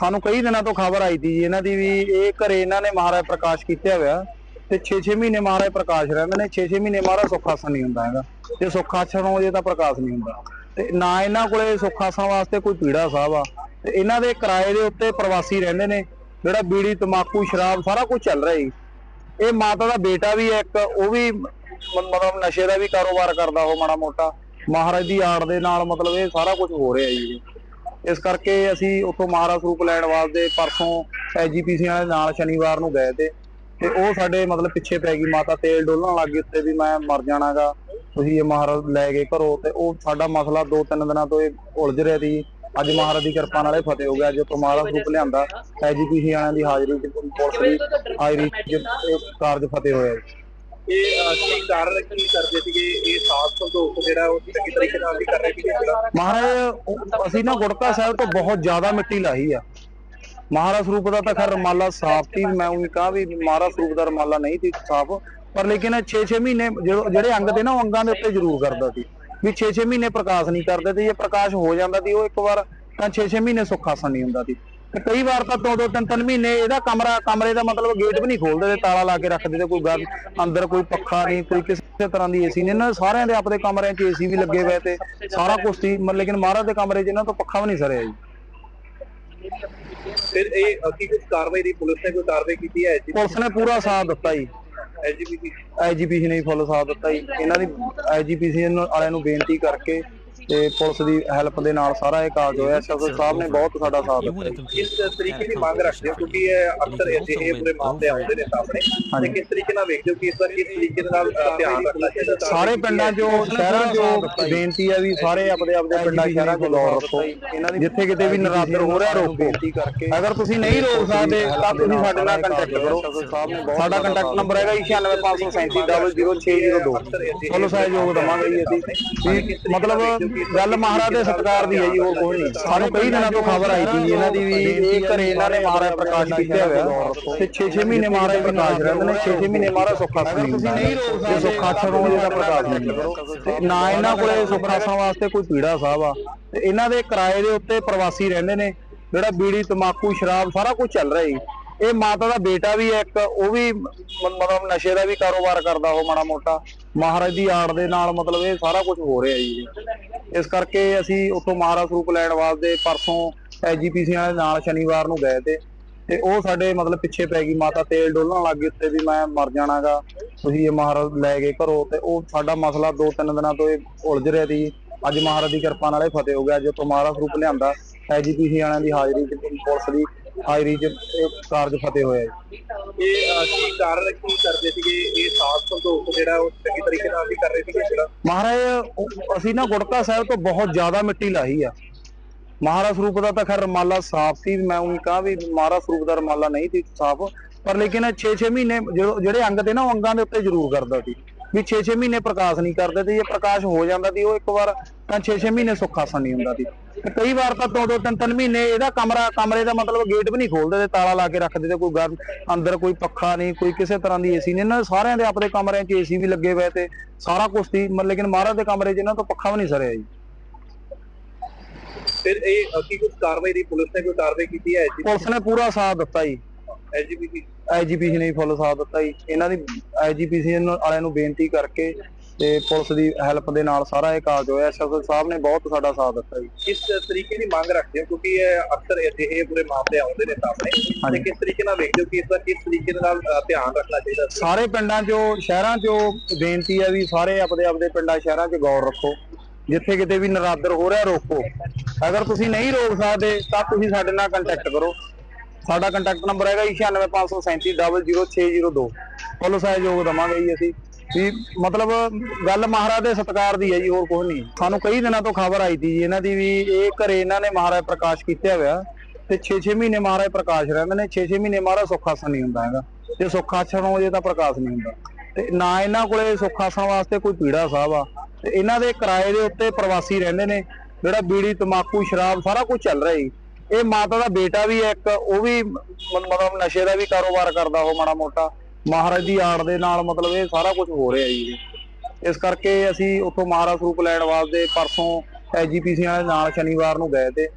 ਸਾਨੂੰ ਕਈ ਦਿਨਾਂ ਤੋਂ ਖਬਰ ਆਈ ਸੀ ਜੀ, ਇਹਨਾਂ ਦੀ ਵੀ ਇਹ ਘਰੇ ਇਹਨਾਂ ਨੇ ਮਹਾਰਾਜ ਪ੍ਰਕਾਸ਼ ਕੀਤਾ ਹੋਇਆ ਤੇ 6-6 ਮਹੀਨੇ ਮਹਾਰਾਜ ਪ੍ਰਕਾਸ਼ ਰਹਿੰਦੇ ਨੇ 6-6 ਮਹੀਨੇ ਮਹਾਰਾਜ ਸੁੱਖਾਸਨ ਨਹੀਂ ਹੁੰਦਾ ਹੈਗਾ ਤੇ ਸੁੱਖਾਸਨ ਹੋ ਜੇ ਤਾਂ ਪ੍ਰਕਾਸ਼ ਨਹੀਂ ਹੁੰਦਾ। ਤੇ ਨਾ ਇਹਨਾਂ ਕੋਲੇ ਸੁੱਖਾਸਨ ਵਾਸਤੇ ਕੋਈ ਪੀੜਾ ਸਾਹਿਬ ਆ, ਤੇ ਇਹਨਾਂ ਦੇ ਕਿਰਾਏ ਦੇ ਉੱਤੇ ਪ੍ਰਵਾਸੀ ਰਹਿੰਦੇ ਨੇ, ਜਿਹੜਾ ਬੀੜੀ ਤਮਾਕੂ ਸ਼ਰਾਬ ਸਾਰਾ ਕੁਝ ਚੱਲ ਰਿਹਾ ਜੀ। ਇਹ ਮਾਤਾ ਦਾ ਬੇਟਾ ਵੀ ਹੈ ਇੱਕ, ਉਹ ਵੀ ਮਤਲਬ ਨਸ਼ੇ ਦਾ ਵੀ ਕਾਰੋਬਾਰ ਕਰਦਾ ਉਹ ਮਾੜਾ ਮੋਟਾ। ਮਹਾਰਾਜ ਦੀ ਆੜ ਦੇ ਨਾਲ ਮਤਲਬ ਇਹ ਸਾਰਾ ਕੁਝ ਹੋ ਰਿਹਾ ਜੀ। ਇਸ ਕਰਕੇ ਅਸੀਂ ਉੱਥੋਂ ਮਹਾਰਾਜ ਸਰੂਪ ਲੈਣ ਵਾਸਤੇ ਪਰਸੋਂ ਐਜੀਪੀਸੀ ਵਾਲੇ ਨਾਲ ਸ਼ਨੀਵਾਰ ਨੂੰ ਗਏ ਤੇ ਤੇ ਉਹ ਸਾਡੇ ਮਤਲਬ ਪਿੱਛੇ ਪੈ ਗਈ ਮਾਤਾ ਤੇਲ ਡੋਲਣ ਲੱਗ ਗਈ ਉੱਤੇ ਵੀ ਮੈਂ ਮਰ ਜਾਣਾਗਾ ਤੁਸੀਂ ਇਹ ਮਹਾਰਾਜ ਲੈ ਗਏ ਘਰੋਂ ਤੇ ਉਹ ਸਾਡਾ ਮਸਲਾ ਦੋ ਤਿੰਨ ਦਿਨਾਂ ਤੋਂ ਇਹ ਉਲਝ ਰਿਹਾ ਸੀ। ਅੱਜ ਮਹਾਰਾਜ ਦੀ ਕਿਰਪਾ ਨਾਲ ਇਹ ਫਤਿਹ ਹੋ ਗਿਆ ਅੱਜ ਤੋਂ ਮਹਾਰਾਜ ਸਰੂਪ ਲਿਆਂਦਾ ਐਜੀਪੀਸੀ ਵਾਲਿਆਂ ਦੀ ਹਾਜ਼ਰੀ ਚ ਪੁਲਿਸ ਦੀ ਹਾਜ਼ਰੀ ਚ ਕਾਰਜ ਫਤਿਹ ਹੋਇਆ ਜੀ। ਇਹ ਕੀ ਕਾਰਨ ਕੀ ਕਰਦੇ ਸੀਗੇ, ਇਹ ਸਾਥ ਸੰਤੋਖ ਜਿਹੜਾ ਉਹ ਚੰਗੀ ਤਰੀਕੇ ਨਾਲ ਵੀ ਕਰ ਰਹੇ ਸੀਗੇ ਜਿਹੜਾ। ਮਹਾਰਾਜ ਅਸੀਂ ਨਾ ਗੁੜਕਾ ਸਾਹਿਬ ਤੋਂ ਬਹੁਤ ਜ਼ਿਆਦਾ ਮਿੱਟੀ ਲਾਹੀ ਆ। ਮਹਾਰਾਜ ਸਰੂਪ ਦਾ ਤਾਂ ਖੈਰ ਰਮਾਲਾ ਸਾਫ਼ ਸੀ, ਮੈਂ ਉਹਨੂੰ ਕਹਾ ਵੀ ਮਹਾਰਾਜ ਸਰੂਪ ਦਾ ਰਮਾਲਾ ਨਹੀਂ ਸੀ ਸਾਫ਼, ਪਰ ਲੇਕਿਨ 6-6 ਮਹੀਨੇ ਜਿਹੜੇ ਅੰਗ ਤੇ ਨਾ ਉਹ ਅੰਗਾਂ ਦੇ ਉੱਤੇ ਜ਼ਰੂਰ ਕਰਦਾ ਸੀ। ਵੀ 6-6 ਮਹੀਨੇ ਪ੍ਰਕਾਸ਼ ਨਹੀਂ ਕਰਦੇ ਤੇ ਜੇ ਪ੍ਰਕਾਸ਼ ਹੋ ਜਾਂਦਾ ਸੀ, ਉਹ ਇੱਕ ਵਾਰ ਤਾਂ 6-6 ਮਹੀਨੇ ਸੁੱਖਾਸਨ ਨਹੀਂ ਹੁੰਦਾ ਸੀ। ਤੇ ਕਈ ਵਾਰ ਤਾਂ ਦੋ ਦੋ ਤਿੰਨ ਤਿੰਨ ਮਹੀਨੇ ਇਹਦਾ ਕਮਰਾ ਕਮਰੇ ਦਾ ਮਤਲਬ ਗੇਟ ਵੀ ਨਹੀਂ ਖੋਲਦੇ ਤੇ ਤਾਲਾ ਲਾ ਕੇ ਰੱਖਦੇ ਤੇ ਕੋਈ ਗੱਲ ਅੰਦਰ ਕੋਈ ਪੱਖਾ ਨਹੀਂ ਕੋਈ ਕਿਸੇ ਤਰ੍ਹਾਂ ਦੀ ਏਸੀ ਨਹੀਂ ਇਹਨਾਂ ਸਾਰਿਆਂ ਦੇ ਆਪਣੇ ਕਮਰਿਆਂ 'ਚ ਏਸੀ ਵੀ ਲੱਗੇ ਹੋਏ ਤੇ ਸਾਰਾ ਕੁਝ ਸੀ। ਮਤਲਬ ਲੇਕਿਨ ਮਹਾਰਾਜ ਦੇ ਕਮਰੇ 'ਚ ਇਹਨਾਂ ਤੋਂ ਪੱਖਾ ਵੀ ਨਹੀਂ ਸਰਿਆ ਜੀ। ਫਿਰ ਇਹ ਕੀ ਕੁਝ ਕਾਰਵਾਈ ਦੀ ਪੁਲਿਸ ਨੇ ਕੋਈ ਕਾਰਵਾਈ ਕੀਤੀ ਹੈ? ਪੁਲਿਸ ਨੇ ਪੂਰਾ ਸਾਥ ਦਿੱਤਾ ਜੀ। ਐਜੀਪੀਸੀ ਐਜੀਪੀਸੀ ਨੇ ਫੁੱਲ ਸਾਥ ਦਿੱਤਾ ਜੀ। ਇਹਨਾਂ ਦੀ ਐਜੀਪੀਸੀ ਵਾਲਿਆਂ ਨੂੰ ਬੇਨਤੀ ਕਰਕੇ ਤੇ ਪੁਲਿਸ ਦੀ ਹੈਲਪ ਦੇ ਨਾਲ ਸਾਰਾ ਇਹ ਕਾਰਜ ਹੋਇਆ। ਐਸਐਸਓ ਸਾਹਿਬ ਨੇ ਬਹੁਤ ਸਾਡਾ ਸਾਥ ਦਿੱਤਾ। ਕਿਸ ਤਰੀਕੇ ਦੀ ਮੰਗ ਰੱਖਦੇ ਹੋ ਕਿਉਂਕਿ ਇਹ ਅਕਸਰ ਅਜਿਹੇ ਪੂਰੇ ਮਾਮਲੇ ਆਉਂਦੇ ਨੇ ਸਾਹਮਣੇ ਤੇ ਕਿਸ ਤਰੀਕੇ ਨਾਲ ਵੇਖਦੇ ਹੋ ਕਿ ਇਸ ਵਾਰ ਕਿਸ ਤਰੀਕੇ ਦੇ ਨਾਲ ਧਿਆਨ ਰੱਖਣਾ ਚਾਹੀਦਾ ਸਾਰੇ ਪਿੰਡਾਂ 'ਚੋਂ ਸ਼ਹਿਰਾਂ 'ਚੋਂ ਬੇਨਤੀ ਹੈ ਵੀ ਸਾਰੇ ਆਪਣੇ ਆਪਣੇ ਪਿੰਡਾਂ ਸ਼ਹਿਰਾਂ 'ਚ ਗੌਰ ਰੱਖੋ। ਜਿੱਥੇ ਕਿਤੇ ਵੀ ਨਰਾਦਰ ਹੋ ਰਿਹਾ ਰੋਕੋ। ਅਗਰ ਤੁਸੀਂ ਨਹੀਂ ਰੋਕ ਸਕਦੇ ਤਾਂ ਤੁਸੀਂ ਸਾਡੇ ਨਾਲ ਕੰਟੈਕਟ ਕਰੋ। ਸਾਡਾ ਕੰਟੈਕਟ ਨੰਬਰ ਹੈਗਾ 9653700602 ਤੁਹਾਨੂੰ ਸਹਿਯੋਗ ਦਵਾਂਗੇ ਜੀ ਅਸੀਂ। ਮਤਲਬ ਗੱਲ ਮਹਾਰਾਜ ਦੇ ਸਤਿਕਾਰ ਦੀ ਹੈ ਜੀ ਹੋਰ ਕੋਈ ਨਹੀਂ। ਸਾਨੂੰ ਕਈ ਦਿਨਾਂ ਤੋਂ ਖਬਰ ਆਈ ਸੀ ਇਹਨਾਂ ਦੀ ਵੀ ਇਹ ਘਰੇ ਇਹਨਾਂ ਨੇ ਮਹਾਰਾਜ ਪ੍ਰਕਾਸ਼ ਕੀਤਾ ਹੋਇਆ। ਤੇ 6-6 ਮਹੀਨੇ ਮਹਾਰਾਜ ਪ੍ਰਕਾਸ਼ ਰਹਿੰਦੇ ਨੇ। 6-6 ਮਹੀਨੇ ਮਹਾਰਾਜ ਸੁੱਖਾਸਨ ਨਹੀਂ ਹੁੰਦਾ। ਨਹੀਂ ਰੋਕ ਸਕਦੇ ਸੁੱਖਾਸਨ ਹੋ ਜੇ ਤਾਂ ਪ੍ਰਕਾਸ਼ ਨਹੀਂ ਤੇ ਨਾ ਇਹਨਾਂ ਕੋਲੇ ਸੁੱਖਾਸਨ ਵਾਸਤੇ ਕੋਈ ਪੀੜਾ ਸਾਹਿਬ ਆ। ਤੇ ਇਹਨਾਂ ਦੇ ਕਿਰਾਏ ਦੇ ਉੱਤੇ ਪ੍ਰਵਾਸੀ ਰਹਿੰਦੇ ਨੇ। ਜਿਹੜਾ ਬੀੜੀ ਤਮਾਕੂ ਸ਼ਰਾਬ ਸਾਰਾ ਕੁਝ ਚੱਲ ਰਿਹਾ ਜੀ। ਇਹ ਮਾਤਾ ਦਾ ਬੇਟਾ ਵੀ ਹੈ ਇੱਕ, ਉਹ ਵੀ ਮਤਲਬ ਨਸ਼ੇ ਦਾ ਵੀ ਕਾਰੋਬਾਰ ਕਰਦਾ ਉਹ ਮਾੜਾ ਮੋਟਾ। ਮਹਾਰਾਜ ਦੀ ਆੜ ਦੇ ਨਾਲ ਮਤਲਬ ਇਹ ਸਾਰਾ ਕੁਝ ਹੋ ਰਿਹਾ ਜੀ। ਇਸ ਕਰਕੇ ਅਸੀਂ ਉੱਥੋਂ ਮਹਾਰਾਜ ਸਰੂਪ ਲੈਣ ਵਾਸਤੇ ਪਰਸੋਂ ਐਜੀਪੀਸੀ ਵਾਲੇ ਨਾਲ ਸ਼ਨੀਵਾਰ ਨੂੰ ਗਏ ਤੇ ਤੇ ਉਹ ਸਾਡੇ ਮਤਲਬ ਪਿੱਛੇ ਪੈ ਗਈ ਮਾਤਾ, ਤੇਲ ਡੋਲਣ ਲੱਗ ਗਈ ਉੱਤੇ ਵੀ ਮੈਂ ਮਰ ਜਾਣਾਗਾ, ਤੁਸੀਂ ਇਹ ਮਹਾਰਾਜ ਲੈ ਗਏ ਘਰੋਂ ਤੇ ਉਹ ਸਾਡਾ ਮਸਲਾ ਦੋ ਤਿੰਨ ਦਿਨਾਂ ਤੋਂ ਇਹ ਉਲਝ ਰਿਹਾ ਸੀ। ਅੱਜ ਮਹਾਰਾਜ ਦੀ ਕਿਰਪਾ ਨਾਲ ਇਹ ਫਤਿਹ ਹੋ ਗਿਆ ਜਦੋਂ ਮਹਾਰਾਜ ਸਰੂਪ ਲਿਆਂਦਾ ਐਜੀਪੀਸੀ ਵਾਲਿਆਂ ਦੀ ਹਾਜ਼ਰੀ ਚ ਪੁਲਿਸ ਦੀ ਹਾਜ਼ਰੀ ਚ ਇਹ ਕਾਰਜ ਫਤਿਹ ਹੋਇਆ ਜੀ। ਇਹ ਕੀ ਕਾਰਨ ਕੀ ਕਰਦੇ ਸੀਗੇ? ਇਹ ਸਾਥ ਸੰਤੋਖ ਜਿਹੜਾ ਉਹ ਚੰਗੀ ਤਰੀਕੇ ਨਾਲ ਵੀ ਕਰ ਰਹੇ ਸੀਗੇ ਜਿਹੜਾ? ਮਹਾਰਾਜ ਉਹ- ਅਸੀਂ ਨਾ ਗੁੜਕਾ ਸਾਹਿਬ ਤੋਂ ਬਹੁਤ ਜ਼ਿਆਦਾ ਮਿੱਟੀ ਲਾਹੀ ਆ। ਮਹਾਰਾਜ ਸਰੂਪ ਦਾ ਤਾਂ ਖੈਰ ਰਮਾਲਾ ਸਾਫ਼ ਸੀ ਮੈਂ ਉਹੀ ਕਹਾ ਵੀ ਮਹਾਰਾਜ ਸਰੂਪ ਦਾ ਰਮਾਲਾ ਨਹੀਂ ਸੀ ਸਾਫ਼ ਪਰ ਲੇਕਿਨ 6-6 ਮਹੀਨੇ ਜਦੋਂ- ਜਿਹੜੇ ਅੰਗ ਤੇ ਨਾ ਉਹ ਅੰਗਾਂ ਦੇ ਉੱਤੇ ਜ਼ਰੂਰ ਕਰਦਾ ਸੀ। ਵੀ 6-6 ਮਹੀਨੇ ਪ੍ਰਕਾਸ਼ ਨਹੀਂ ਕਰਦੇ ਤੇ ਜੇ ਪ੍ਰਕਾਸ਼ ਹੋ ਜਾਂਦਾ ਸੀ ਉਹ ਇੱਕ ਵਾਰ ਤਾਂ 6-6 ਮਹੀਨੇ ਸੁੱਖਾਸਨ ਨਹੀਂ ਹੁੰਦਾ ਸੀ। ਤੇ ਕਈ ਵਾਰ ਤਾਂ ਦੋ ਦੋ ਤਿੰਨ ਤਿੰਨ ਮਹੀਨੇ ਇਹਦਾ ਕਮਰਾ ਕਮਰੇ ਦਾ ਮਤਲਬ ਗੇਟ ਵੀ ਨਹੀਂ ਖੋਲਦੇ ਤੇ ਤਾਲਾ ਲਾ ਕੇ ਰੱਖਦੇ ਤੇ ਕੋਈ ਗੱਲ ਅੰਦਰ ਕੋਈ ਪੱਖਾ ਨਹੀਂ ਕੋਈ ਕਿਸੇ ਤਰ੍ਹਾਂ ਦੀ ਏਸੀ ਨਹੀਂ। ਇਹਨਾਂ ਸਾਰਿਆਂ ਦੇ ਆਪਣੇ ਕਮਰਿਆਂ 'ਚ ਏਸੀ ਵੀ ਲੱਗੇ ਹੋਏ ਤੇ ਸਾਰਾ ਕੁਝ ਸੀ ਮਤਲਬ ਲੇਕਿਨ ਮਹਾਰਾਜ ਦੇ ਕਮਰੇ 'ਚ ਇਹਨਾਂ ਤੋਂ ਪੱਖਾ ਵੀ ਨਹੀਂ ਸਰਿਆ ਜੀ। ਫਿਰ ਇਹ ਕੀ ਕੁਝ ਕਾਰਵਾਈ ਦੀ ਪੁਲਿਸ ਨੇ ਕੋਈ ਕਾਰਵਾਈ ਕੀਤੀ ਹੈ ਪੁਲਿਸ ਨੇ ਪੂਰਾ ਸਾਥ ਦਿੱਤਾ ਜੀ। ਐਜੀਪੀਸੀ ਐਜੀਪੀਸੀ ਨੇ ਵੀ ਫੁੱਲ ਸਾਥ ਦਿੱਤਾ ਜੀ। ਇਹਨਾਂ ਦੀ ਐਜੀਪੀਸੀ ਵਾਲਿਆਂ ਨੂੰ ਬੇਨਤੀ ਕਰਕੇ ਤੇ ਪੁਲਿਸ ਦੀ ਹੈਲਪ ਦੇ ਨਾਲ ਸਾਰਾ ਇਹ ਕਾਰਜ ਹੋਇਆ। ਐਸਐਸਓ ਸਾਹਿਬ ਨੇ ਬਹੁਤ ਸਾਡਾ ਸਾਥ ਦਿੱਤਾ ਜੀ। ਕਿਸ ਤਰੀਕੇ ਦੀ ਮੰਗ ਰੱਖਦੇ ਹੋ? ਕਿਉਂਕਿ ਇਹ ਅਕਸਰ ਅਜਿਹੇ ਪੂਰੇ ਮਾਮਲੇ ਆਉਂਦੇ ਨੇ ਸਾਹਮਣੇ। ਤੇ ਕਿਸ ਤਰੀਕੇ ਨਾਲ ਵੇਖਦੇ ਹੋ ਕਿ ਇਸ ਕਿਸ ਤਰੀਕੇ ਦੇ ਨਾਲ ਧਿਆਨ ਰੱਖਣਾ ਚਾਹੀਦਾ ਸਾਰੇ ਪਿੰਡਾਂ 'ਚੋਂ ਸ਼ਹਿਰਾਂ 'ਚੋਂ ਬੇਨਤੀ ਹੈ ਵੀ ਸਾਰੇ ਆਪਣੇ ਆਪਣੇ ਪਿੰਡਾਂ ਸ਼ਹਿਰਾਂ 'ਚ ਗੌਰ ਰੱਖੋ। ਜਿੱਥੇ ਕਿਤੇ ਵੀ ਨਰਾਦਰ ਹੋ ਰਿਹਾ ਰੋਕੋ। ਅਗਰ ਤੁਸੀਂ ਨਹੀਂ ਰੋਕ ਸਕਦੇ ਤਾਂ ਤੁਸੀਂ ਸਾਡੇ ਨਾਲ ਕੰਟੈਕਟ ਕਰੋ। ਸਾਡਾ ਕੰਟੈਕਟ ਨੰਬਰ ਹੈਗਾ 9653700602 ਫੁੱਲ ਸਹਿਯੋਗ ਦਵਾਂਗੇ ਜੀ ਅਸੀਂ। ਵੀ ਮਤਲਬ ਗੱਲ ਮਹਾਰਾਜ ਦੇ ਸਤਿਕਾਰ ਦੀ ਹੈ ਜੀ, ਹੋਰ ਕੁਝ ਨਹੀਂ। ਸਾਨੂੰ ਕਈ ਦਿਨਾਂ ਤੋਂ ਖਬਰ ਆਈ ਸੀ ਜੀ, ਇਹਨਾਂ ਦੀ ਵੀ ਇਹ ਘਰੇ ਇਹਨਾਂ ਨੇ ਮਹਾਰਾਜ ਪ੍ਰਕਾਸ਼ ਕੀਤਾ ਹੋਇਆ ਤੇ 6-6 ਮਹੀਨੇ ਮਹਾਰਾਜ ਪ੍ਰਕਾਸ਼ ਰਹਿੰਦੇ ਨੇ। 6-6 ਮਹੀਨੇ ਮਹਾਰਾਜ ਸੁੱਖਾਸਨ ਨਹੀਂ ਹੁੰਦਾ ਹੈਗਾ। ਜੇ ਸੁੱਖਾਸਨ ਹੋ ਜੇ ਤਾਂ ਪ੍ਰਕਾਸ਼ ਨਹੀਂ ਹੁੰਦਾ। ਤੇ ਨਾ ਇਹਨਾਂ ਕੋਲੇ ਸੁੱਖਾਸਨ ਵਾਸਤੇ ਕੋਈ ਪੀੜਾ ਸਾਹਿਬ ਆ। ਤੇ ਇਹਨਾਂ ਦੇ ਕਿਰਾਏ ਦੇ ਉੱਤੇ ਪ੍ਰਵਾਸੀ ਰਹਿੰਦੇ ਨੇ। ਜਿਹੜਾ ਬੀੜੀ ਤਮਾਕੂ ਸ਼ਰਾਬ ਸਾਰਾ ਕੁਝ ਚੱਲ ਰਿਹਾ ਜੀ। ਇਹ ਮਾਤਾ ਦਾ ਬੇਟਾ ਵੀ ਹੈ ਇੱਕ, ਉਹ ਵੀ ਮਤਲਬ ਨਸ਼ੇ ਦਾ ਵੀ ਕਾਰੋਬਾਰ ਕਰਦਾ ਉਹ ਮਾੜਾ ਮੋਟਾ। ਮਹਾਰਾਜ ਦੀ ਆੜ ਦੇ ਨਾਲ ਮਤਲਬ ਇਹ ਸਾਰਾ ਕੁਝ ਹੋ ਰਿਹਾ ਜੀ। ਇਸ ਕਰਕੇ ਅਸੀਂ ਉੱਥੋਂ ਮਹਾਰਾਜ ਸਰੂਪ ਲੈਣ ਵਾਸਤੇ ਪਰਸੋਂ ਐਜੀਪੀਸੀ ਵਾਲੇ ਨਾਲ ਸ਼ਨੀਵਾਰ ਨੂੰ ਗਏ ਤੇ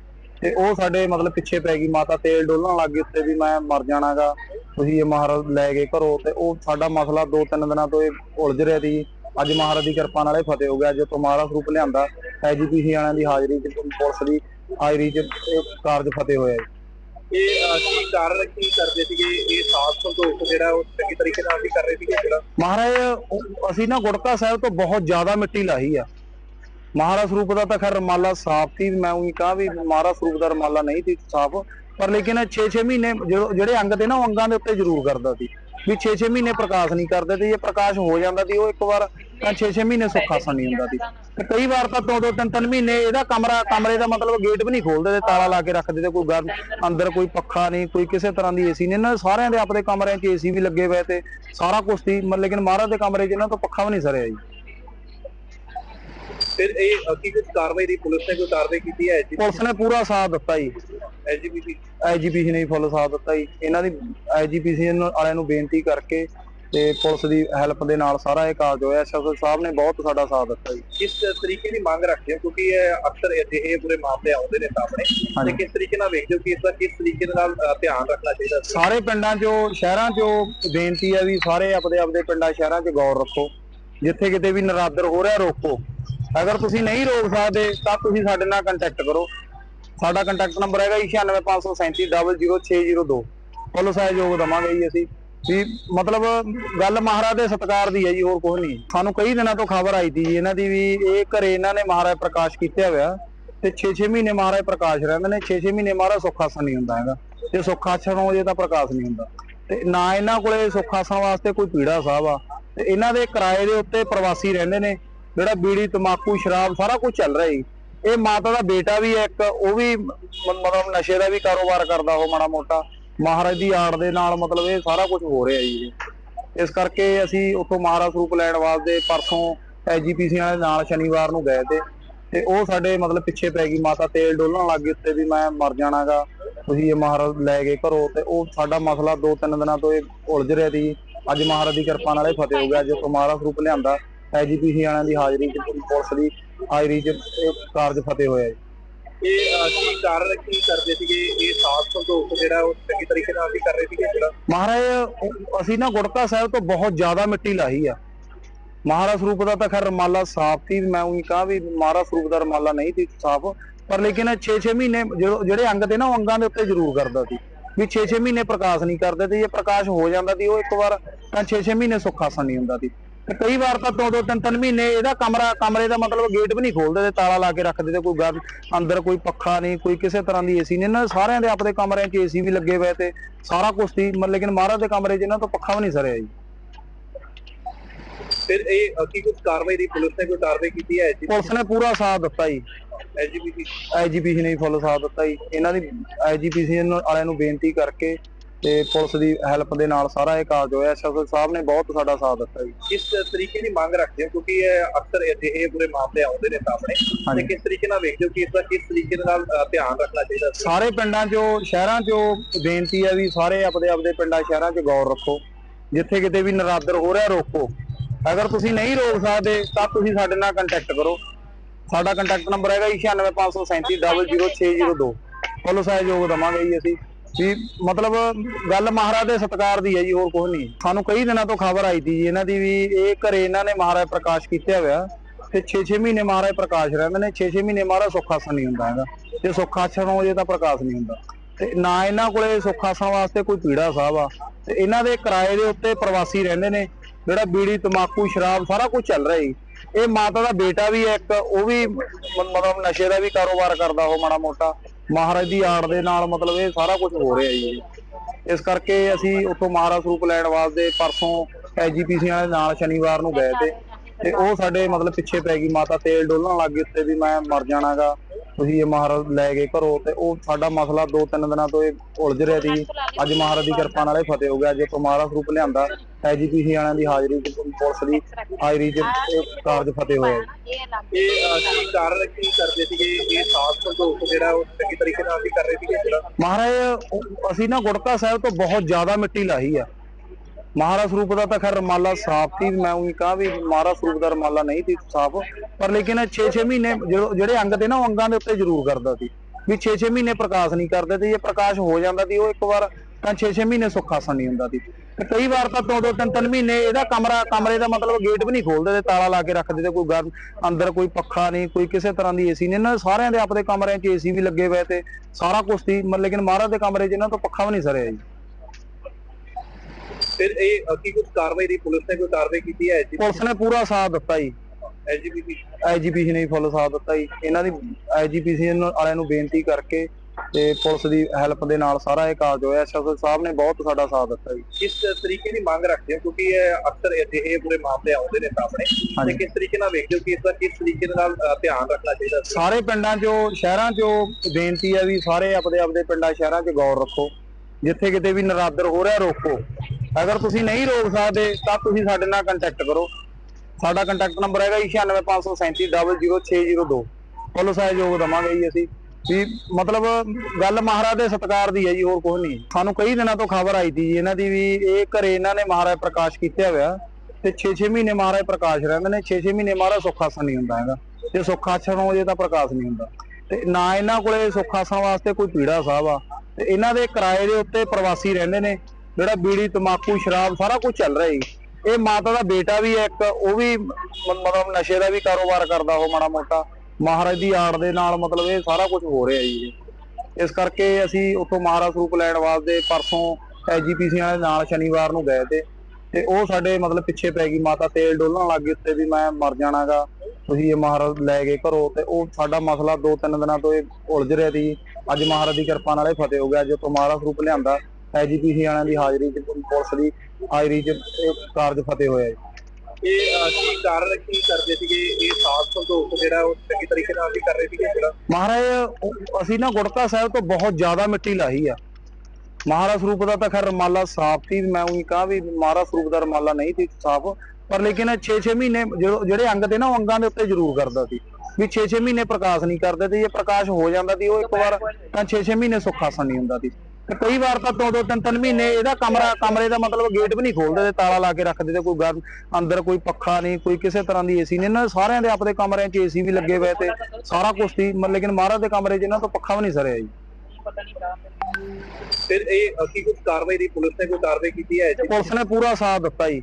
ਤੇ ਉਹ ਸਾਡੇ ਮਤਲਬ ਪਿੱਛੇ ਪੈ ਗਈ ਮਾਤਾ, ਤੇਲ ਡੋਲਣ ਲੱਗ ਗਈ ਉੱਤੇ ਵੀ ਮੈਂ ਮਰ ਜਾਣਾਗਾ, ਤੁਸੀਂ ਇਹ ਮਹਾਰਾਜ ਲੈ ਗਏ ਘਰੋਂ ਤੇ ਉਹ ਸਾਡਾ ਮਸਲਾ ਦੋ ਤਿੰਨ ਦਿਨਾਂ ਤੋਂ ਇਹ ਉਲਝ ਰਿਹਾ ਸੀ। ਅੱਜ ਮਹਾਰਾਜ ਦੀ ਕਿਰਪਾ ਨਾਲ ਇਹ ਫਤਿਹ ਹੋ ਗਿਆ ਜੋ ਮਹਾਰਾਜ ਸਰੂਪ ਲਿਆਂਦਾ ਐਜੀਪੀਸੀ ਵਾਲਿਆਂ ਦੀ ਹਾਜ਼ਰੀ ਚ ਪੁਲਿਸ ਦੀ ਹਾਜ਼ਰੀ ਚ ਇਹ ਕਾਰਜ ਫਤਿਹ ਹੋਇਆ ਜੀ। ਇਹ ਅਹ, ਕੀ ਕਾਰਨ ਕੀ ਕਰਦੇ ਸੀਗੇ? ਇਹ ਸਾਥ ਸੰਤੋਖ ਜਿਹੜਾ ਉਹ ਚੰਗੀ ਤਰੀਕੇ ਨਾਲ ਵੀ ਕਰ ਰਹੇ ਸੀਗੇ ਜਿਹੜਾ? ਮਹਾਰਾਜ ਉਹ- ਅਸੀਂ ਨਾ ਗੁੜਕਾ ਸਾਹਿਬ ਤੋਂ ਬਹੁਤ ਜ਼ਿਆਦਾ ਮਿੱਟੀ ਲਾਹੀ ਆ। ਮਹਾਰਾਜ ਸਰੂਪ ਦਾ ਤਾਂ ਖੈਰ ਰਮਾਲਾ ਸਾਫ਼ ਸੀ ਮੈਂ ਉਹੀ ਕਹਾਂ ਵੀ ਮਹਾਰਾਜ ਸਰੂਪ ਦਾ ਰਮਾਲਾ ਨਹੀਂ ਸੀ ਸਾਫ਼ ਪਰ ਲੇਕਿਨ 6-6 ਮਹੀਨੇ ਜਿਹੜੇ ਅੰਗ ਤੇ ਨਾ ਉਹ ਅੰਗਾਂ ਦੇ ਉੱਤੇ ਜ਼ਰੂਰ ਕਰਦਾ ਸੀ। ਵੀ 6-6 ਮਹੀਨੇ ਪ੍ਰਕਾਸ਼ ਨਹੀਂ ਕਰਦੇ ਤੇ ਜੇ ਪ੍ਰਕਾਸ਼ ਹੋ ਜਾਂਦਾ ਸੀ ਉਹ ਇੱਕ ਵਾਰ ਤਾਂ 6-6 ਮਹੀਨੇ ਸੁੱਖਾਸਨ ਨਹੀਂ ਹੁੰਦਾ ਸੀ। ਤੇ ਕਈ ਵਾਰ ਤਾਂ ਦੋ ਦੋ ਤਿੰਨ ਤਿੰਨ ਮਹੀਨੇ ਇਹਦਾ ਕਮਰਾ, ਕਮਰੇ ਦਾ ਮਤਲਬ ਗੇਟ ਵੀ ਨਹੀਂ ਖੋਲਦੇ ਤੇ ਤਾਲਾ ਲਾ ਕੇ ਰੱਖਦੇ ਤੇ ਕੋਈ ਗਰ ਅੰਦਰ ਕੋਈ ਪੱਖਾ ਨਹੀਂ, ਕੋਈ ਕਿਸੇ ਤਰ੍ਹਾਂ ਦੀ ਏਸੀ ਨਹੀਂ। ਇਹਨਾਂ ਦੇ ਸਾਰਿਆਂ ਦੇ ਆਪਣੇ ਕਮਰਿਆਂ 'ਚ ਏਸੀ ਵੀ ਲੱਗੇ ਹੋਏ ਤੇ ਸਾਰਾ ਕੁਝ ਸੀ, ਮਤਲਬ ਲੇਕਿਨ ਮਹਾਰਾਜ ਦੇ ਕਮਰੇ 'ਚ ਇਹਨਾਂ ਤੋਂ ਪੱਖਾ ਵੀ ਨਹੀਂ ਸਰਿਆ ਜੀ। ਫਿਰ ਇਹ ਕੀ ਕੁਝ ਕਾਰਵਾਈ ਦੀ ਪੁਲਿਸ ਨੇ ਕੋਈ ਕਾਰਵਾਈ ਕੀਤੀ ਹੈ? ਪੁਲਿਸ ਨੇ ਪੂਰਾ ਸਾਥ ਦਿੱਤਾ ਜੀ। ਐਜੀਪੀਸੀ ਐਜੀਪੀਸੀ ਨੇ ਫੁੱਲ ਸਾਥ ਦਿੱਤਾ ਜੀ। ਇਹਨਾਂ ਦੀ ਐਜੀਪੀਸੀ ਵਾਲਿਆਂ ਨੂੰ ਬੇਨਤੀ ਕਰਕੇ ਤੇ ਪੁਲਿਸ ਦੀ ਹੈਲਪ ਦੇ ਨਾਲ ਸਾਰਾ ਇਹ ਕਾਰਜ ਹੋਇਆ। ਐਸਐਸਓ ਸਾਹਿਬ ਨੇ ਬਹੁਤ ਸਾਡਾ ਸਾਥ ਦਿੱਤਾ ਜੀ। ਕਿਸ ਤਰੀਕੇ ਦੀ ਮੰਗ ਰੱਖਦੇ ਹੋ? ਕਿਉਂਕਿ ਇਹ ਅਕਸਰ ਅਜਿਹੇ ਪੂਰੇ ਮਾਮਲੇ ਆਉਂਦੇ ਨੇ ਸਾਹਮਣੇ। ਤੇ ਕਿਸ ਤਰੀਕੇ ਨਾਲ ਵੇਖਦੇ ਹੋ ਕਿ ਇਸ ਦਾ ਕਿਸ ਤਰੀਕੇ ਦੇ ਨਾਲ ਧਿਆਨ ਰੱਖਣਾ ਚਾਹੀਦਾ ਸਾਰੇ ਪਿੰਡਾਂ 'ਚੋਂ ਸ਼ਹਿਰਾਂ 'ਚੋਂ ਬੇਨਤੀ ਹੈ ਵੀ ਸਾਰੇ ਆਪਦੇ ਆਪਦੇ ਪਿੰਡਾਂ ਸ਼ਹਿਰਾਂ 'ਚ ਗੌਰ ਰੱਖੋ। ਜਿੱਥੇ ਕਿਤੇ ਵੀ ਨਰਾਦਰ ਹੋ ਰਿਹਾ ਰੋਕੋ। ਅਗਰ ਤੁਸੀਂ ਨਹੀਂ ਰੋਕ ਸਕਦੇ, ਤਾਂ ਤੁਸੀਂ ਸਾਡੇ ਨਾਲ ਕੰਟੈਕਟ ਕਰੋ। ਸਾਡਾ ਕੰਟੈਕਟ ਨੰਬਰ ਹੈਗਾ 9653700602 ਫੁੱਲ ਸਹਿਯੋਗ ਦਵਾਂਗੇ ਜੀ ਅਸੀਂ। ਵੀ ਮਤਲਬ ਗੱਲ ਮਹਾਰਾਜ ਦੇ ਸਤਕਾਰ ਦੀ ਹੈ ਜੀ, ਹੋਰ ਕੁਝ ਨਹੀਂ। ਸਾਨੂੰ ਕਈ ਦਿਨਾਂ ਤੋਂ ਖਬਰ ਆਈ ਸੀ ਜੀ, ਇਹਨਾਂ ਦੀ ਵੀ ਇਹ ਘਰੇ ਇਹਨਾਂ ਨੇ ਮਹਾਰਾਜ ਪ੍ਰਕਾਸ਼ ਕੀਤਾ ਹੋਇਆ। ਤੇ 6-6 ਮਹੀਨੇ ਮਹਾਰਾਜ ਪ੍ਰਕਾਸ਼ ਰਹਿੰਦੇ ਨੇ। 6-6 ਮਹੀਨੇ ਮਹਾਰਾਜ ਸੁੱਖ ਸੁੱਖਾਸਨ ਨਹੀਂ ਹੁੰਦਾ ਹੈਗਾ। ਜੇ ਸੁੱਖ ਆਸਣ ਹੋ ਜੇ ਤਾਂ ਪ੍ਰਕਾਸ਼ ਨਹੀਂ ਹੁੰਦਾ। ਤੇ ਨਾ ਇਹਨਾਂ ਕੋਲੇ ਆਸਣ ਵਾਸਤੇ ਕੋਈ ਪੀੜਾ ਸਾਹਿਬ ਆ। ਤੇ ਇਹਨਾਂ ਦੇ ਕਿਰਾਏ ਦੇ ਉੱਤੇ ਪ੍ਰਵਾਸੀ ਰਹਿੰਦੇ ਨੇ। ਜਿਹੜਾ ਬੀੜੀ ਤਮਾਕੂ ਸ਼ਰਾਬ ਸਾਰਾ ਕੁਝ ਚੱਲ ਰਿਹਾ ਜੀ। ਇਹ ਮਾਤਾ ਦਾ ਬੇਟਾ ਵੀ ਹੈ ਇੱਕ, ਉਹ ਵੀ ਮਤਲਬ ਨਸ਼ੇ ਦਾ ਵੀ ਕਾਰੋਬਾਰ ਕਰਦਾ ਉਹ ਮਾੜਾ ਮੋਟਾ। ਮਹਾਰਾਜ ਦੀ ਆੜ ਦੇ ਨਾਲ ਮਤਲਬ ਇਹ ਸਾਰਾ ਕੁਝ ਹੋ ਰਿਹਾ ਜੀ। ਇਸ ਕਰਕੇ ਅਸੀਂ ਉੱਥੋਂ ਮਹਾਰਾਜ ਸਰੂਪ ਲੈਣ ਵਾਸਤੇ ਪਰਸੋਂ ਐਜੀਪੀਸੀ ਵਾਲੇ ਨਾਲ ਸ਼ਨੀਵਾਰ ਨੂੰ ਗਏ ਤੇ ਤੇ ਉਹ ਸਾਡੇ ਮਤਲਬ ਪਿੱਛੇ ਪੈ ਗਈ ਮਾਤਾ, ਤੇਲ ਡੋਲਣ ਲੱਗ ਗਈ ਉੱਤੇ ਵੀ ਮੈਂ ਮਰ ਜਾਣਾਗਾ, ਤੁਸੀਂ ਇਹ ਮਹਾਰਾਜ ਲੈ ਗਏ ਘਰੋਂ ਤੇ ਉਹ ਸਾਡਾ ਮਸਲਾ ਦੋ ਤਿੰਨ ਦਿਨਾਂ ਤੋਂ ਇਹ ਉਲਝ ਰਿਹਾ ਸੀ। ਅੱਜ ਮਹਾਰਾਜ ਦੀ ਕਿਰਪਾ ਨਾਲ ਇਹ ਫਤਿਹ ਹੋ ਗਿਆ ਜੋ ਮਹਾਰਾਜ ਸਰੂਪ ਲਿਆਂਦਾ। ਐਜੀਪੀਸੀ ਵਾਲਿਆਂ ਦੀ ਹਾਜ਼ਰੀ ਚ ਪੁਲਿਸ ਦੀ ਹਾਜ਼ਰੀ ਚ ਇਹ ਕਾਰਜ ਫਤਿਹ ਹੋਇਆ ਜੀ। ਇਹ ਅਹ, ਕੀ ਕਾਰਨ ਕੀ ਕਰਦੇ ਸੀਗੇ? ਇਹ ਸਾਥ ਸੰਤੋਖ ਜਿਹੜਾ ਉਹ ਚੰਗੀ ਤਰੀਕੇ ਨਾਲ ਵੀ ਕਰ ਰਹੇ ਸੀਗੇ ਜਿਹੜਾ? ਮਹਾਰਾਜ ਅਸੀਂ ਨਾ ਗੁੜਕਾ ਸਾਹਿਬ ਤੋਂ ਬਹੁਤ ਜ਼ਿਆਦਾ ਮਿੱਟੀ ਲਾਹੀ ਆ। ਮਹਾਰਾਜ ਸਰੂਪ ਦਾ ਤਾਂ ਖੈਰ ਰਮਾਲਾ ਸਾਫ਼ ਸੀ ਮੈਂ ਉਹੀ ਕਹਾਂ ਵੀ ਮਹਾਰਾਜ ਸਰੂਪ ਦਾ ਰਮਾਲਾ ਨਹੀਂ ਸੀ ਸਾਫ਼ ਪਰ ਲੇਕਿਨ 6-6 ਮਹੀਨੇ ਜਿਹੜੇ ਅੰਗ ਤੇ ਨਾ ਉਹ ਅੰਗਾਂ ਦੇ ਉੱਤੇ ਜ਼ਰੂਰ ਕਰਦਾ ਸੀ। ਵੀ 6-6 ਮਹੀਨੇ ਪ੍ਰਕਾਸ਼ ਨਹੀਂ ਕਰਦੇ ਤੇ ਜੇ ਪ੍ਰਕਾਸ਼ ਹੋ ਜਾਂਦਾ ਸੀ ਉਹ ਇੱਕ ਵਾਰ ਤਾਂ 6-6 ਮਹੀਨੇ ਸੁੱਖਾਸਨ ਨਹੀਂ ਹੁੰਦਾ ਸੀ। ਤੇ ਕਈ ਵਾਰ ਤਾਂ ਦੋ ਦੋ ਤਿੰਨ ਤਿੰਨ ਮਹੀਨੇ ਇਹਦਾ ਕਮਰਾ ਕਮਰੇ ਦਾ ਮਤਲਬ ਗੇਟ ਵੀ ਨਹੀਂ ਖੋਲਦੇ ਤੇ ਤਾਲਾ ਲਾ ਕੇ ਰੱਖਦੇ ਤੇ ਕੋਈ ਗੱਲ ਅੰਦਰ ਕੋਈ ਪੱਖਾ ਨਹੀਂ ਕੋਈ ਕਿਸੇ ਤਰ੍ਹਾਂ ਦੀ ਏਸੀ ਨਹੀਂ। ਇਹਨਾਂ ਦੇ ਸਾਰਿਆਂ ਦੇ ਆਪਣੇ ਕਮਰਿਆਂ 'ਚ ਏਸੀ ਵੀ ਲੱਗੇ ਹੋਏ ਤੇ ਸਾਰਾ ਕੁਝ ਸੀ ਮਤਲਬ ਲੇਕਿਨ ਮਹਾਰਾਜ ਦੇ ਕਮਰੇ 'ਚ ਇਹਨਾਂ ਤੋਂ ਪੱਖਾ ਵੀ ਨਹੀਂ ਸਰਿਆ ਜੀ। ਫਿਰ ਇਹ ਕੀ ਕੁਝ ਕਾਰਵਾਈ ਦੀ ਪੁਲਿਸ ਨੇ ਕੋਈ ਕਾਰਵਾਈ ਕੀਤੀ ਹੈ? ਪੁਲਿਸ ਨੇ ਪੂਰਾ ਸਾਥ ਦਿੱਤਾ ਜੀ। ਐਜੀਪੀਸੀ ਐਜੀਪੀਸੀ ਨੇ ਵੀ ਫੁੱਲ ਸਾਥ ਦਿੱਤਾ ਜੀ। ਇਹਨਾਂ ਦੀ ਐਜੀਪੀਸੀ ਵਾਲਿਆਂ ਨੂੰ ਬੇਨਤੀ ਕਰਕੇ ਤੇ ਪੁਲਿਸ ਦੀ ਹੈਲਪ ਦੇ ਨਾਲ ਸਾਰਾ ਇਹ ਕਾਰਜ ਹੋਇਆ। ਐਸਐਸਓ ਸਾਹਿਬ ਨੇ ਬਹੁਤ ਸਾਡਾ ਸਾਥ ਦਿੱਤਾ ਜੀ। ਕਿਸ ਤਰੀਕੇ ਦੀ ਮੰਗ ਰੱਖਦੇ ਹੋ? ਕਿਉਂਕਿ ਇਹ ਅਕਸਰ ਅਜਿਹੇ ਪੂਰੇ ਮਾਮਲੇ ਆਉਂਦੇ ਨੇ ਸਾਹਮਣੇ। ਤੇ ਕਿਸ ਤਰੀਕੇ ਨਾਲ ਵੇਖਦੇ ਹੋ ਕਿ ਇਸ ਦਾ ਕਿਸ ਤਰੀਕੇ ਦੇ ਨਾਲ ਧਿਆਨ ਰੱਖਣਾ ਚਾਹੀਦਾ ਸਾਰੇ ਪਿੰਡਾਂ 'ਚੋਂ ਸ਼ਹਿਰਾਂ 'ਚੋਂ ਬੇਨਤੀ ਹੈ ਵੀ ਸਾਰੇ ਆਪਦੇ ਆਪਦੇ ਪਿੰਡਾਂ ਸ਼ਹਿਰਾਂ 'ਚ ਗੌਰ ਰੱਖੋ। ਜਿੱਥੇ ਕਿਤੇ ਵੀ ਨਰਾਦਰ ਹੋ ਰਿਹਾ ਰੋਕੋ। ਅਗਰ ਤੁਸੀਂ ਨਹੀਂ ਰੋਕ ਸਕਦੇ ਤਾਂ ਤੁਸੀਂ ਸਾਡੇ ਨਾਲ ਕੰਟੈਕਟ ਕਰੋ। ਸਾਡਾ ਕੰਟੈਕਟ ਨੰਬਰ ਹੈਗਾ 9653700602 ਫੁੱਲ ਸਹਿਯੋਗ ਦਵਾਂਗੇ ਜੀ ਅਸੀਂ। ਵੀ ਮਤਲਬ ਗੱਲ ਮਹਾਰਾਜ ਦੇ ਸਤਕਾਰ ਦੀ ਹੈ ਜੀ, ਹੋਰ ਕੁਝ ਨਹੀਂ। ਸਾਨੂੰ ਕਈ ਦਿਨਾਂ ਤੋਂ ਖਬਰ ਆਈ ਸੀ ਜੀ, ਇਹਨਾਂ ਦੀ ਵੀ ਇਹ ਘਰੇ ਇਹਨਾਂ ਨੇ ਮਹਾਰਾਜ ਪ੍ਰਕਾਸ਼ ਕੀਤਾ ਹੋਇਆ ਤੇ 6-6 ਮਹੀਨੇ ਮਹਾਰਾਜ ਪ੍ਰਕਾਸ਼ ਰਹਿੰਦੇ ਨੇ 6-6 ਮਹੀਨੇ ਮਹਾਰਾਜ ਸੁੱਖਾਸਨ ਨਹੀਂ ਹੁੰਦਾ ਹੈਗਾ। ਜੇ ਸੁੱਖਾਸਨ ਹੋ ਜੇ ਤਾਂ ਪ੍ਰਕਾਸ਼ ਨਹੀਂ ਹੁੰਦਾ। ਤੇ ਨਾ ਇਹਨਾਂ ਕੋਲੇ ਸੁੱਖਾਸਨ ਵਾਸਤੇ ਕੋਈ ਪੀੜਾ ਸਾਹਿਬ ਆ। ਤੇ ਇਹਨਾਂ ਦੇ ਕਿਰਾਏ ਦੇ ਉੱਤੇ ਪ੍ਰਵਾਸੀ ਰਹਿੰਦੇ ਨੇ, ਜਿਹੜਾ ਬੀੜੀ ਤਮਾਕੂ ਸ਼ਰਾਬ ਸਾਰਾ ਕੁਝ ਚੱਲ ਰਿਹਾ ਜੀ। ਇਹ ਮਾਤਾ ਦਾ ਬੇਟਾ ਵੀ ਹੈ ਇੱਕ, ਉਹ ਵੀ ਮਤਲਬ ਨਸ਼ੇ ਦਾ ਵੀ ਕਾਰੋਬਾਰ ਕਰਦਾ ਉਹ ਮਾੜਾ ਮੋਟਾ। ਮਹਾਰਾਜ ਦੀ ਆੜ ਦੇ ਨਾਲ ਮਤਲਬ ਇਹ ਸਾਰਾ ਕੁਝ ਹੋ ਰਿਹਾ ਜੀ। ਇਸ ਕਰਕੇ ਅਸੀਂ ਉੱਥੋਂ ਮਹਾਰਾਜ ਸਰੂਪ ਲੈਣ ਵਾਸਤੇ ਪਰਸੋਂ ਐਜੀਪੀਸੀ ਵਾਲੇ ਨਾਲ ਸ਼ਨੀਵਾਰ ਨੂੰ ਗਏ ਤੇ ਤੇ ਉਹ ਸਾਡੇ ਮਤਲਬ ਪਿੱਛੇ ਪੈ ਗਈ ਮਾਤਾ ਤੇਲ ਡੋਲਣ ਲੱਗ ਗਈ ਉੱਤੇ ਵੀ ਮੈਂ ਮਰ ਜਾਣਾਗਾ, ਤੁਸੀਂ ਇਹ ਮਹਾਰਾਜ ਲੈ ਗਏ ਘਰੋਂ ਤੇ ਉਹ ਸਾਡਾ ਮਸਲਾ ਦੋ ਤਿੰਨ ਦਿਨਾਂ ਤੋਂ ਇਹ ਉਲਝ ਰਿਹਾ ਸੀ। ਅੱਜ ਮਹਾਰਾਜ ਦੀ ਕਿਰਪਾ ਨਾਲ ਇਹ ਫਤਿਹ ਹੋ ਗਿਆ, ਜੇ ਤੁਹਾਰਾ ਸਰੂਪ ਲਿਆਂਦਾ ਐਜੀਪੀਸੀ ਵਾਲਿਆਂ ਦੀ ਹਾਜ਼ਰੀ ਚ ਪੁਲਿਸ ਦੀ ਹਾਜ਼ਰੀ ਚ ਇਹ ਕਾਰਜ ਫਤਿਹ ਹੋਇਆ ਇਹ ਕੀ ਕਾਰਨ ਕੀ ਕਰਦੇ ਸੀਗੇ? ਇਹ ਸਾਥ ਸੰਤੋਖ ਜਿਹੜਾ ਉਹ ਚੰਗੀ ਤਰੀਕੇ ਨਾਲ ਵੀ ਕਰ ਰਹੇ ਸੀਗੇ ਜਿਹੜਾ? ਮਹਾਰਾਜ ਅਸੀਂ ਨਾ ਗੁੜਕਾ ਸਾਹਿਬ ਤੋਂ ਬਹੁਤ ਜ਼ਿਆਦਾ ਮਿੱਟੀ ਲਾਹੀ ਆ। ਮਹਾਰਾਜ ਸਰੂਪ ਦਾ ਤਾਂ ਖੈਰ ਰਮਾਲਾ ਸਾਫ਼ ਸੀ ਮੈਂ ਉਹੀ ਕਹਾਂ ਵੀ ਮਹਾਰਾਜ ਸਰੂਪ ਦਾ ਰਮਾਲਾ ਨਹੀਂ ਸੀ ਸਾਫ਼ ਪਰ ਲੇਕਿਨ 6-6 ਮਹੀਨੇ ਜਿਹੜੇ ਅੰਗ ਤੇ ਨਾ ਉਹ ਅੰਗਾਂ ਦੇ ਉੱਤੇ ਜ਼ਰੂਰ ਕਰਦਾ ਸੀ। ਵੀ 6-6 ਮਹੀਨੇ ਪ੍ਰਕਾਸ਼ ਨਹੀਂ ਕਰਦੇ ਤੇ ਜੇ ਪ੍ਰਕਾਸ਼ ਹੋ ਜਾਂਦਾ ਸੀ ਉਹ ਇੱਕ ਵਾਰ ਤਾਂ 6-6 ਮਹੀਨੇ ਸੁੱਖ ਆਸਣ ਨਹੀਂ ਹੁੰਦਾ ਸੀ। ਕਈ ਵਾਰ ਤਾਂ ਦੋ ਦੋ ਤਿੰਨ ਤਿੰਨ ਮਹੀਨੇ ਇਹਦਾ ਕਮਰਾ ਕਮਰੇ ਦਾ ਮਤਲਬ ਗੇਟ ਵੀ ਨਹੀਂ ਖੋਲਦੇ ਤੇ ਤਾਲਾ ਲਾ ਕੇ ਰੱਖਦੇ ਤੇ ਕੋਈ ਗਰ ਅੰਦਰ ਕੋਈ ਪੱਖਾ ਨਹੀਂ ਕੋਈ ਕਿਸੇ ਤਰ੍ਹਾਂ ਦੀ ਏਸੀ ਨਹੀਂ। ਇਹਨਾਂ ਦੇ ਸਾਰਿਆਂ ਦੇ ਆਪਦੇ ਕਮਰਿਆਂ 'ਚ ਏਸੀ ਵੀ ਲੱਗੇ ਹੋਏ ਤੇ ਸਾਰਾ ਕੁਝ ਸੀ ਲੇਕਿਨ ਮਹਾਰਾਜ ਦੇ ਕਮਰੇ 'ਚ ਇਹਨਾਂ ਤੋਂ ਪੱਖਾ ਵੀ ਨਹੀਂ ਸਰਿਆ ਜੀ। ਫਿਰ ਇਹ ਕੀ ਕੁਝ ਕਾਰਵਾਈ ਦੀ ਪੁਲਿਸ ਨੇ ਕੋਈ ਕਾਰਵਾਈ ਕੀਤੀ ਹੈ? ਪੁਲਿਸ ਨੇ ਪੂਰਾ ਸਾਥ ਦਿੱਤਾ ਜੀ। ਐਜੀਪੀਸੀ ਐਜੀਪੀਸੀ ਨੇ। ਫੁੱਲ ਸਾਥ ਦਿੱਤਾ ਜੀ। ਇਹਨਾਂ ਦੀ ਐਜੀਪੀਸੀ ਵਾਲਿਆਂ ਨੂੰ ਬੇਨਤੀ ਕਰਕੇ ਤੇ ਪੁਲਿਸ ਦੀ ਹੈਲਪ ਦੇ ਨਾਲ ਸਾਰਾ ਇਹ ਕਾਰਜ ਹੋਇਆ। ਐਸਐਸਓ ਸਾਹਿਬ ਨੇ ਬਹੁਤ ਸਾਡਾ ਸਾਥ ਦਿੱਤਾ ਜੀ। ਕਿਸ ਤਰੀਕੇ ਦੀ ਮੰਗ ਰੱਖਦੇ ਹੋ? ਕਿਉਂਕਿ ਇਹ ਅਕਸਰ ਅਜਿਹੇ ਪੂਰੇ ਮਾਮਲੇ ਆਉਂਦੇ ਨੇ ਸਾਹਮਣੇ। ਤੇ ਕਿਸ ਤਰੀਕੇ ਨਾਲ ਵੇਖਦੇ ਹੋ ਕਿ ਇਸ ਦਾ ਕਿਸ ਤਰੀਕੇ ਦੇ ਨਾਲ ਧਿਆਨ ਰੱਖਣਾ ਚਾਹੀਦਾ ਸਾਰੇ ਪਿੰਡਾਂ 'ਚੋਂ ਸ਼ਹਿਰਾਂ 'ਚੋਂ ਬੇਨਤੀ ਹੈ ਵੀ ਸਾਰੇ ਆਪਦੇ ਆਪਦੇ ਪਿੰਡਾਂ ਸ਼ਹਿਰਾਂ 'ਚ ਗੌਰ ਰੱਖੋ। ਜਿੱਥੇ ਕਿਤੇ ਵੀ ਨਰਾਦਰ ਹੋ ਰਿਹਾ ਰੋਕੋ। ਅਗਰ ਤੁਸੀਂ ਨਹੀਂ ਰੋਕ ਸਕਦੇ ਤਾਂ ਤੁਸੀਂ ਸਾਡੇ ਨਾਲ ਕੰਟੈਕਟ ਕਰੋ। ਸਾਡਾ ਕੰਟੈਕਟ ਨੰਬਰ ਹੈਗਾ 9653700602 ਫੁੱਲ ਸਹਿਯੋਗ ਦਵਾਂਗੇ ਜੀ ਅਸੀਂ। ਵੀ ਮਤਲਬ ਗੱਲ ਮਹਾਰਾਜ ਦੇ ਸਤਕਾਰ ਦੀ ਹੈ ਜੀ, ਹੋਰ ਕੁਝ ਨਹੀਂ। ਸਾਨੂੰ ਕਈ ਦਿਨਾਂ ਤੋਂ ਖਬਰ ਆਈ ਸੀ ਜੀ, ਇਹਨਾਂ ਦੀ ਵੀ ਇਹ ਘਰੇ ਇਹਨਾਂ ਨੇ ਮਹਾਰਾਜ ਪ੍ਰਕਾਸ਼ ਕੀਤਾ ਹੋਇਆ ਤੇ 6-6 ਮਹੀਨੇ ਮਹਾਰਾਜ ਪ੍ਰਕਾਸ਼ ਰਹਿੰਦੇ ਨੇ 6-6 ਮਹੀਨੇ ਮਹਾਰਾਜ ਸੁੱਖ ਨਹੀਂ ਹੁੰਦਾ ਹੈਗਾ। ਜੇ ਸੁੱਖ ਹੋ ਜੇ ਤਾਂ ਪ੍ਰਕਾਸ਼ ਨਹੀਂ ਹੁੰਦਾ। ਤੇ ਨਾ ਇਹਨਾਂ ਕੋਲੇ ਸੁੱਖ ਆਸਣ ਵਾਸਤੇ ਕੋਈ ਪੀੜਾ ਸਾਹਿਬ ਆ। ਤੇ ਇਹਨਾਂ ਦੇ ਕਿਰਾਏ ਦੇ ਉੱਤੇ ਪ੍ਰਵਾਸੀ ਰਹਿੰਦੇ ਨੇ, ਜਿਹੜਾ ਬੀੜੀ ਤਮਾਕੂ ਸ਼ਰਾਬ ਸਾਰਾ ਕੁਝ ਚੱਲ ਰਿਹਾ ਜੀ। ਇਹ ਮਾਤਾ ਦਾ ਬੇਟਾ ਵੀ ਹੈ ਇੱਕ, ਉਹ ਵੀ ਮਤਲਬ ਨਸ਼ੇ ਦਾ ਵੀ ਕਾਰੋਬਾਰ ਕਰਦਾ ਉਹ ਮਾੜਾ ਮੋਟਾ। ਮਹਾਰਾਜ ਦੀ ਆੜ ਦੇ ਨਾਲ ਮਤਲਬ ਇਹ ਸਾਰਾ ਕੁਝ ਹੋ ਰਿਹਾ ਜੀ ਇਸ ਕਰਕੇ ਅਸੀਂ ਉੱਥੋਂ ਮਹਾਰਾਜ ਸਰੂਪ ਲੈਣ ਵਾਸਤੇ ਪਰਸੋਂ ਐਜੀਪੀਸੀ ਵਾਲੇ ਨਾਲ ਸ਼ਨੀਵਾਰ ਨੂੰ ਗਏ ਤੇ ਤੇ ਉਹ ਸਾਡੇ ਮਤਲਬ ਪਿੱਛੇ ਪੈ ਗਈ ਮਾਤਾ ਤੇਲ ਡੋਲਣ ਲੱਗ ਗਈ ਉੱਤੇ ਵੀ ਮੈਂ ਮਰ ਜਾਣਾਗਾ, ਤੁਸੀਂ ਇਹ ਮਹਾਰਾਜ ਲੈ ਗਏ ਘਰੋਂ ਤੇ ਉਹ ਸਾਡਾ ਮਸਲਾ ਦੋ ਤਿੰਨ ਦਿਨਾਂ ਤੋਂ ਇਹ ਉਲਝ ਰਿਹਾ ਸੀ। ਅੱਜ ਮਹਾਰਾਜ ਦੀ ਕਿਰਪਾ ਨਾਲ ਇਹ ਫਤਿਹ ਹੋ ਗਿਆ ਅੱਜ ਤੋਂ ਮਹਾਰਾਜ ਸਰੂਪ ਲਿਆਂਦਾ ਐਜੀਪੀਸੀ ਵਾਲਿਆਂ ਦੀ ਹਾਜ਼ਰੀ ਚ, ਪੁਲਿਸ ਦੀ ਹਾਜ਼ਰੀ ਚ ਕਾਰਜ ਫਤਿਹ ਹੋਇਆ ਜੀ ਕੀ ਕਾਰਨ, ਕੀ ਕਰਦੇ ਸੀਗੇ? ਇਹ ਸਾਥ ਸੰਤੋਖ ਜਿਹੜਾ ਉਹ ਚੰਗੀ ਤਰੀਕੇ ਨਾਲ ਵੀ ਕਰ ਰਹੇ ਸੀਗੇ ਜਿਹੜਾ? ਮਹਾਰਾਜ ਅਸੀਂ ਨਾ ਗੁੜਕਾ ਸਾਹਿਬ ਤੋਂ ਬਹੁਤ ਜ਼ਿਆਦਾ ਮਿੱਟੀ ਲਾਹੀ ਆ। ਮਹਾਰਾਜ ਸਰੂਪ ਦਾ ਤਾਂ ਖੈਰ ਰਮਾਲਾ ਸਾਫ਼ ਸੀ, ਮੈਂ ਉਹੀ ਕਹਾਂ ਵੀ ਮਹਾਰਾਜ ਸਰੂਪ ਦਾ ਰਮਾਲਾ ਨਹੀਂ ਸੀ ਸਾਫ਼, ਪਰ ਲੇਕਿਨ 6-6 ਮਹੀਨੇ ਜਿਹੜੇ ਅੰਗ ਤੇ ਨਾ, ਉਹ ਅੰਗਾਂ ਦੇ ਉੱਤੇ ਜ਼ਰੂਰ ਕਰਦਾ ਸੀ। ਵੀ 6-6 ਮਹੀਨੇ ਪ੍ਰਕਾਸ਼ ਨਹੀਂ ਕਰਦੇ ਤੇ ਜੇ ਪ੍ਰਕਾਸ਼ ਹੋ ਜਾਂਦਾ ਸੀ, ਉਹ ਇੱਕ ਵਾਰ ਤਾਂ 6-6 ਮਹੀਨੇ ਸੁੱਖ ਆਸਣ ਨਹੀਂ ਹੁੰਦਾ ਸੀ। ਤੇ ਕਈ ਵਾਰ ਤਾਂ ਦੋ ਦੋ ਤਿੰਨ ਤਿੰਨ ਮਹੀਨੇ ਇਹਦਾ ਕਮਰਾ ਕਮਰੇ ਦਾ ਮਤਲਬ ਗੇਟ ਵੀ ਨਹੀਂ ਖੋਲਦੇ ਤੇ ਤਾਲਾ ਲਾ ਕੇ ਰੱਖਦੇ ਤੇ ਕੋਈ ਗਰ ਅੰਦਰ ਕੋਈ ਪੱਖਾ ਨਹੀਂ ਕੋਈ ਕਿਸੇ ਤਰ੍ਹਾਂ ਦੀ ਏਸੀ ਨਹੀਂ। ਇਹਨਾਂ ਦੇ ਸਾਰਿਆਂ ਦੇ ਆਪਦੇ ਕਮਰਿਆਂ 'ਚ ਏਸੀ ਵੀ ਲੱਗੇ ਹੋਏ ਤੇ ਸਾਰਾ ਕੁਝ ਸੀ ਲੇਕਿਨ ਮਹਾਰਾਜ ਦੇ ਕਮਰੇ 'ਚ ਇਹਨਾਂ ਤੋਂ ਪੱਖਾ ਵੀ ਨਹੀਂ ਸਰਿਆ ਜੀ। ਫਿਰ ਇਹ ਅ, ਕੀ ਕੁਝ ਕਾਰਵਾਈ ਦੀ ਪੁਲਿਸ ਨੇ ਕੋਈ ਕਾਰਵਾਈ ਕੀਤੀ ਹੈ? ਪੁਲਿਸ ਨੇ ਪੂਰਾ ਸਾਥ ਦਿੱਤਾ ਜੀ।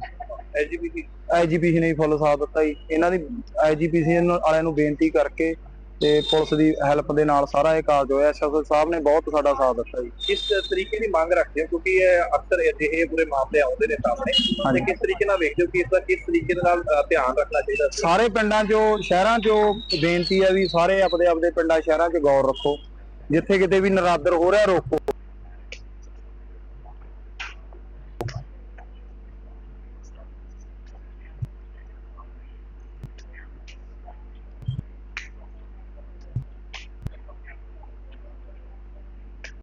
ਐਜੀਪੀਸੀ ਐਜੀਪੀਸੀ ਨੇ ਵੀ ਫੁੱਲ ਸਾਥ ਦਿੱਤਾ ਜੀ। ਇਹਨਾਂ ਦੀ ਐਜੀਪੀਸੀ ਵਾਲਿਆਂ ਨੂੰ ਬੇਨਤੀ ਕਰਕੇ ਤੇ ਪੁਲਿਸ ਦੀ ਹੈਲਪ ਦੇ ਨਾਲ ਸਾਰਾ ਇਹ ਕਾਰਜ ਹੋਇਆ। ਐਸਐਸਓ ਸਾਹਿਬ ਨੇ ਬਹੁਤ ਸਾਡਾ ਸਾਥ ਦਿੱਤਾ ਜੀ। ਕਿਸ ਤਰੀਕੇ ਦੀ ਮੰਗ ਰੱਖਦੇ ਹੋ? ਕਿਉਂਕਿ ਇਹ ਅਕਸਰ ਅਜਿਹੇ ਪੂਰੇ ਮਾਮਲੇ ਆਉਂਦੇ ਨੇ ਸਾਹਮਣੇ। ਤੇ ਕਿਸ ਤਰੀਕੇ ਨਾਲ ਵੇਖਦੇ ਹੋ ਕਿ ਇਸ ਦਾ ਕਿਸ ਤਰੀਕੇ ਨਾਲ ਧਿਆਨ ਰੱਖਣਾ ਚਾਹੀਦਾ ਸਾਰੇ ਪਿੰਡਾਂ 'ਚੋਂ ਸ਼ਹਿਰਾਂ 'ਚੋਂ ਬੇਨਤੀ ਹੈ ਵੀ ਸਾਰੇ ਆਪਦੇ ਆਪਦੇ ਪਿੰਡਾਂ ਸ਼ਹਿਰਾਂ 'ਚ ਗੌਰ ਰੱਖੋ। ਜਿੱਥੇ ਕਿਤੇ ਵੀ ਨਰਾਦਰ ਹੋ ਰਿਹਾ ਰੋਕੋ।